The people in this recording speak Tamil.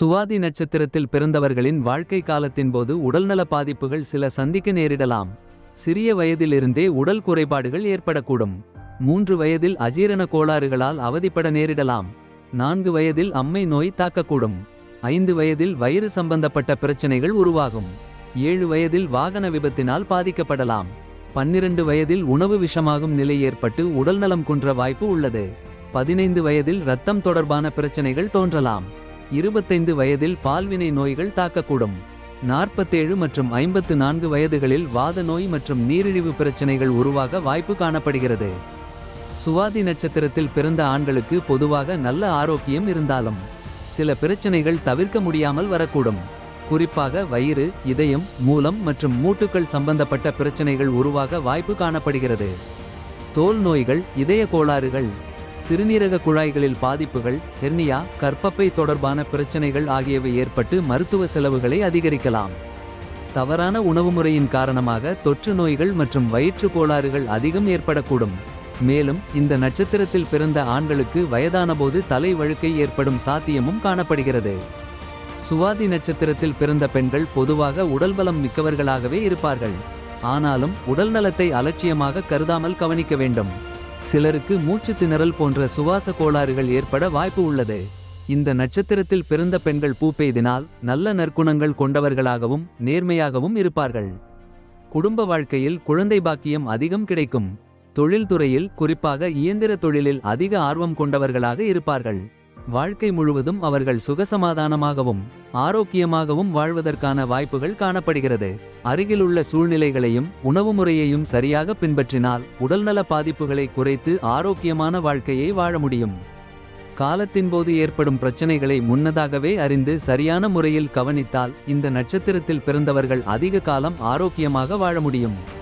சுவாதி நட்சத்திரத்தில் பிறந்தவர்களின் வாழ்க்கை காலத்தின் போது உடல்நல பாதிப்புகள் சில சந்திக்க நேரிடலாம். சிறிய வயதிலிருந்தே உடல் குறைபாடுகள் ஏற்படக்கூடும். மூன்று வயதில் அஜீரண கோளாறுகளால் அவதிப்பட நேரிடலாம். நான்கு வயதில் அம்மை நோய் தாக்கக்கூடும். ஐந்து வயதில் வயிறு சம்பந்தப்பட்ட பிரச்சனைகள் உருவாகும். ஏழு வயதில் வாகன விபத்தினால் பாதிக்கப்படலாம். பன்னிரண்டு வயதில் உணவு விஷமாகும் நிலை ஏற்பட்டு உடல்நலம் குன்ற வாய்ப்பு உள்ளது. பதினைந்து வயதில் இரத்தம் தொடர்பான பிரச்சனைகள் தோன்றலாம். இருபத்தைந்து வயதில் பால்வினை நோய்கள் தாக்கக்கூடும். நாற்பத்தேழு மற்றும் ஐம்பத்து நான்கு வயதுகளில் வாத நோய் மற்றும் நீரிழிவு பிரச்சனைகள் உருவாக வாய்ப்பு காணப்படுகிறது. சுவாதி நட்சத்திரத்தில் பிறந்த ஆண்களுக்கு பொதுவாக நல்ல ஆரோக்கியம் இருந்தாலும். சில பிரச்சனைகள் தவிர்க்க முடியாமல் வரக்கூடும். குறிப்பாக வயிறு இதயம் மூலம் மற்றும் மூட்டுக்கள் சம்பந்தப்பட்ட பிரச்சனைகள் உருவாக வாய்ப்பு காணப்படுகிறது. தோல் நோய்கள் இதய கோளாறுகள் சிறுநீரக குழாய்களில் பாதிப்புகள் ஹெர்னியா கற்பப்பை தொடர்பான பிரச்சனைகள் ஆகியவை ஏற்பட்டு மருத்துவ செலவுகளை அதிகரிக்கலாம். தவறான உணவு முறையின் காரணமாக தொற்று நோய்கள் மற்றும் வயிற்று கோளாறுகள் அதிகம் ஏற்படக்கூடும். மேலும் இந்த நட்சத்திரத்தில் பிறந்த ஆண்களுக்கு வயதானபோது தலை வழுக்கை ஏற்படும் சாத்தியமும் காணப்படுகிறது. சுவாதி நட்சத்திரத்தில் பிறந்த பெண்கள் பொதுவாக உடல்பலம் மிக்கவர்களாகவே இருப்பார்கள். ஆனாலும் உடல்நலத்தை அலட்சியமாக கருதாமல் கவனிக்க வேண்டும். சிலருக்கு மூச்சு திணறல் போன்ற சுவாச கோளாறுகள் ஏற்பட வாய்ப்பு உள்ளது. இந்த நட்சத்திரத்தில் பிறந்த பெண்கள் பூ பெய்தினால் நல்ல நற்குணங்கள் கொண்டவர்களாகவும் நேர்மையாகவும் இருப்பார்கள். குடும்ப வாழ்க்கையில் குழந்தை பாக்கியம் அதிகம் கிடைக்கும். தொழில்துறையில் குறிப்பாக இயந்திர தொழிலில் அதிக ஆர்வம் கொண்டவர்களாக இருப்பார்கள். வாழ்க்கை முழுவதும் அவர்கள் சுகசமாதானமாகவும் ஆரோக்கியமாகவும் வாழ்வதற்கான வாய்ப்புகள் காணப்படுகிறது. அருகிலுள்ள சூழ்நிலைகளையும் உணவு முறையையும் சரியாக பின்பற்றினால் உடல்நல பாதிப்புகளை குறைத்து ஆரோக்கியமான வாழ்க்கையை வாழ முடியும். காலத்தின் போது ஏற்படும் பிரச்சனைகளை முன்னதாகவே அறிந்து சரியான முறையில் கவனித்தால் இந்த நட்சத்திரத்தில் பிறந்தவர்கள் அதிக காலம் ஆரோக்கியமாக வாழ முடியும்.